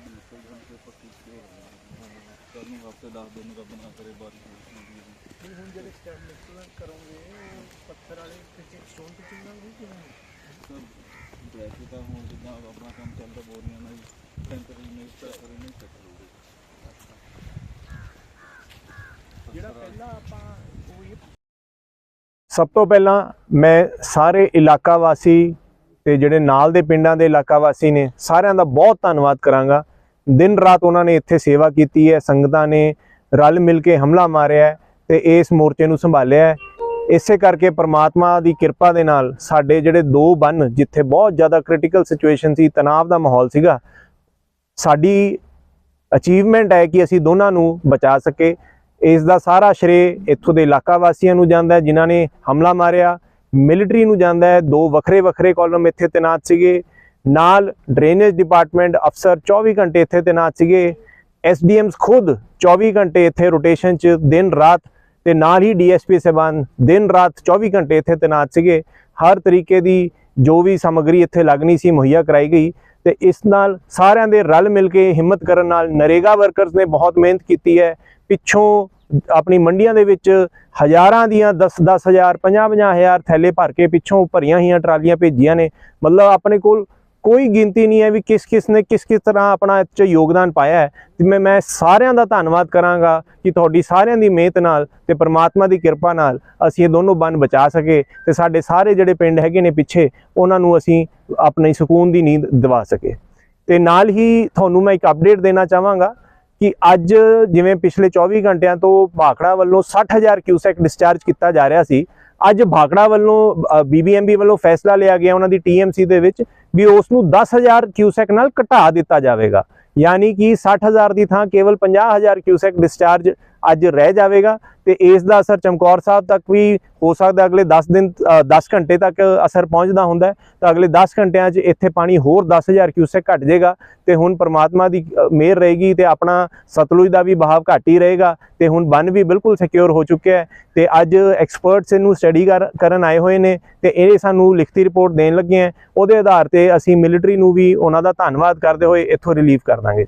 ਬਾਅਦ ਨਿਕਲ ਜਾਣ ਤੇ ਪੱਕੀ ਹੋ ਜਾਣਾ ਕੱਲ ਨੂੰ ਹਫ਼ਤੇ 10 ਦਿਨ ਰੱਬ ਨਾ ਕਰੇ ਬਾਰਿਸ਼ ਹੁੰਦੀ ਹੈ ਨਹੀਂ ਹੁਣ ਜਿਹੜੇ ਸਟੈਪ ਨਿਕਲਣ ਕਰੋਗੇ ਉਹ ਪੱਥਰ ਵਾਲੇ ਕਿਸੇ ਸਟੋਨ ਤੇ ਚਿੰਨਾਂਗੇ ਕਿ ਸਰ ਵੈਸੇ ਤਾਂ ਹੁਣ ਜਿੱਦਾਂ ਆਪਣਾ ਕੰਮ ਚੱਲਦਾ ਬੋਰੀਆਂ ਨਾਲ ਟੈਂਪਰੇਰੀ ਨਹੀਂ ਪ੍ਰੈਸ਼ਰ ਨਹੀਂ ਸੈੱਟ ਹੋਊਗਾ ਜਿਹੜਾ ਪਹਿਲਾਂ ਆਪਾਂ ਉਹ ਸਭ ਤੋਂ ਪਹਿਲਾਂ ਮੈਂ ਸਾਰੇ ਇਲਾਕਾ ਵਾਸੀ ਤੇ ਜਿਹੜੇ ਨਾਲ ਦੇ ਪਿੰਡਾਂ ਦੇ ਇਲਾਕਾ ਵਾਸੀ ਨੇ, ਸਾਰਿਆਂ ਦਾ ਬਹੁਤ ਧੰਨਵਾਦ ਕਰਾਂਗਾ। ਦਿਨ ਰਾਤ ਉਹਨਾਂ ਨੇ ਇੱਥੇ ਸੇਵਾ ਕੀਤੀ ਹੈ, ਸੰਗਤਾਂ ਨੇ ਰਲ ਮਿਲ ਕੇ ਹਮਲਾ ਮਾਰਿਆ ਹੈ ਤੇ ਇਸ ਮੋਰਚੇ ਨੂੰ ਸੰਭਾਲਿਆ ਇਸੇ ਕਰਕੇ ਪ੍ਰਮਾਤਮਾ ਦੀ ਕਿਰਪਾ ਦੇ ਨਾਲ ਸਾਡੇ ਜਿਹੜੇ ਦੋ ਬੰਨ ਜਿੱਥੇ ਬਹੁਤ ਜ਼ਿਆਦਾ ਕ੍ਰਿਟੀਕਲ ਸਿਚੁਏਸ਼ਨ ਸੀ, ਤਣਾਅ ਦਾ ਮਾਹੌਲ ਸੀਗਾ, ਸਾਡੀ ਅਚੀਵਮੈਂਟ ਹੈ ਕਿ ਅਸੀਂ ਦੋਨਾਂ ਨੂੰ ਬਚਾ ਸਕੇ। ਇਸ ਦਾ ਸਾਰਾ ਸ਼੍ਰੇ ਇੱਥੋਂ ਦੇ ਇਲਾਕਾ ਵਾਸੀਆਂ ਨੂੰ ਜਾਂਦਾ ਹੈ, ਜਿਨ੍ਹਾਂ ਨੇ ਹਮਲਾ ਮਾਰਿਆ ਮਿਲਟਰੀ ਨੂੰ ਜਾਂਦਾ ਹੈ। ਦੋ ਵੱਖਰੇ ਵੱਖਰੇ ਕਾਲਮ ਇੱਥੇ ਤੈਨਾਤ ਸੀਗੇ। ਨਾਲ ਡਰੇਨੇਜ ਡਿਪਾਰਟਮੈਂਟ ਅਫਸਰ 24 ਘੰਟੇ ਇੱਥੇ ਤੈਨਾਤ ਸੀਗੇ। ਐਸਡੀਐਮਸ ਖੁਦ 24 ਘੰਟੇ ਇੱਥੇ ਰੋਟੇਸ਼ਨ 'ਚ ਦਿਨ ਰਾਤ ਤੇ ਨਾਲ ਹੀ ਡੀਐਸਪੀ ਸਹਿਬਾਨ ਦਿਨ ਰਾਤ 24 ਘੰਟੇ ਇੱਥੇ ਤੈਨਾਤ ਸੀਗੇ। ਹਰ ਤਰੀਕੇ ਦੀ ਜੋ ਵੀ ਸਮੱਗਰੀ ਇੱਥੇ ਲੱਗਣੀ ਸੀ ਮੁਹੱਈਆ ਕਰਾਈ ਗਈ ਤੇ ਇਸ ਨਾਲ ਸਾਰਿਆਂ ਦੇ ਰਲ ਮਿਲ ਕੇ ਹਿੰਮਤ ਕਰਨ ਨਾਲ ਨਰੇਗਾ ਵਰਕਰਸ ਨੇ ਬਹੁਤ ਮਿਹਨਤ ਕੀਤੀ ਹੈ। ਪਿੱਛੋਂ ਆਪਣੀ ਮੰਡੀਆਂ ਦੇ ਵਿੱਚ ਹਜ਼ਾਰਾਂ ਦੀਆਂ 10 10 ਹਜ਼ਾਰ 50 50 ਹਜ਼ਾਰ ਥੈਲੇ ਭਰ ਕੇ ਪਿੱਛੋਂ ਭਰੀਆਂ ਹੋਈਆਂ ਟਰਾਲੀਆਂ ਭੇਜੀਆਂ ਨੇ। ਮਤਲਬ ਆਪਣੇ ਕੋਲ ਕੋਈ ਗਿਣਤੀ ਨਹੀਂ ਹੈ ਵੀ ਕਿਸ ਕਿਸ ਨੇ ਕਿਸ ਕਿਸ ਤਰ੍ਹਾਂ ਆਪਣਾ ਇਹ 'ਚ ਯੋਗਦਾਨ ਪਾਇਆ ਹੈ। ਤੇ ਮੈਂ ਮੈਂ ਸਾਰਿਆਂ ਦਾ ਧੰਨਵਾਦ ਕਰਾਂਗਾ ਕਿ ਤੁਹਾਡੀ ਸਾਰਿਆਂ ਦੀ ਮਿਹਨਤ ਨਾਲ ਤੇ ਪ੍ਰਮਾਤਮਾ ਦੀ ਕਿਰਪਾ ਨਾਲ ਅਸੀਂ ਇਹ ਦੋਨੋਂ ਬੰਨ ਬਚਾ ਸਕੇ ਤੇ ਸਾਡੇ ਸਾਰੇ ਜਿਹੜੇ ਪਿੰਡ ਹੈਗੇ ਨੇ ਪਿੱਛੇ, ਉਹਨਾਂ ਨੂੰ ਅਸੀਂ ਆਪਣੀ ਸਕੂਨ ਦੀ ਨੀਂਦ ਦਿਵਾ ਸਕੇ। ਤੇ ਨਾਲ ਹੀ ਤੁਹਾਨੂੰ ਮੈਂ ਇੱਕ ਅਪਡੇਟ ਦੇਣਾ ਚਾਹਾਂਗਾ। ਕਿ ਅੱਜ ਜਿਵੇਂ ਪਿਛਲੇ 24 ਘੰਟਿਆਂ ਤੋਂ ਭਾਖੜਾ ਵੱਲੋਂ 60000 ਕਿਊਸੈਕ ਡਿਸਚਾਰਜ ਕੀਤਾ ਜਾ ਰਿਹਾ ਸੀ, ਅੱਜ ਭਾਖੜਾ ਵੱਲੋਂ ਬੀਬੀਐਮਬੀ ਵੱਲੋਂ ਫੈਸਲਾ ਲਿਆ ਗਿਆ ਉਹਨਾਂ ਦੀ ਟੀਐਮਸੀ ਦੇ ਵਿੱਚ ਵੀ ਉਸ ਨੂੰ 10000 ਕਿਊਸੈਕ ਨਾਲ ਘਟਾ ਦਿੱਤਾ ਜਾਵੇਗਾ। ਯਾਨੀ ਕਿ 60000 ਦੀ ਥਾਂ ਕੇਵਲ 50000 ਕਿਊਸੈਕ ਡਿਸਚਾਰਜ ਅੱਜ ਰਹਿ ਜਾਵੇਗਾ ਤੇ ਇਸ ਦਾ ਅਸਰ ਚਮਕੌਰ ਸਾਹਿਬ ਤੱਕ ਵੀ ਹੋ ਸਕਦਾ। ਅਗਲੇ 10 ਦਿਨ ਅ, 10 ਘੰਟੇ ਤੱਕ ਅਸਰ ਪਹੁੰਚਦਾ ਹੁੰਦਾ ਤਾਂ ਅਗਲੇ 10 ਘੰਟਿਆਂ 'ਚ ਇੱਥੇ ਪਾਣੀ ਹੋਰ 10000 ਕਿਊਸੈਕ ਘਟ ਜਾਏਗਾ ਤੇ ਹੁਣ ਪ੍ਰਮਾਤਮਾ ਦੀ ਮਿਹਰ ਰਹੇਗੀ ਤੇ ਆਪਣਾ ਸਤਲੁਜ ਦਾ ਵੀ ਬਹਾਵ ਘੱਟ ਹੀ ਰਹੇਗਾ ਤੇ ਹੁਣ ਬੰਨ ਵੀ ਬਿਲਕੁਲ ਸਿਕਿਉਰ ਹੋ ਚੁੱਕਿਆ ਹੈ ਤੇ ਅੱਜ ਐਕਸਪਰਟਸ ਇਹਨੂੰ ਸਟੱਡੀ ਕਰਨ ਆਏ ਹੋਏ ਨੇ ਤੇ ਇਹ ਸਾਨੂੰ ਲਿਖਤੀ ਰਿਪੋਰਟ ਦੇਣ ਲੱਗੇ ਹੈ। ਉਹਦੇ ਆਧਾਰ ਤੇ ਅਸੀਂ ਮਿਲਟਰੀ ਨੂੰ ਵੀ ਉਹਨਾਂ ਦਾ ਧੰਨਵਾਦ ਕਰਦੇ ਹੋਏ ਇੱਥੋਂ ਰਿਲੀਵ ਕਰ ਦਾਂਗੇ।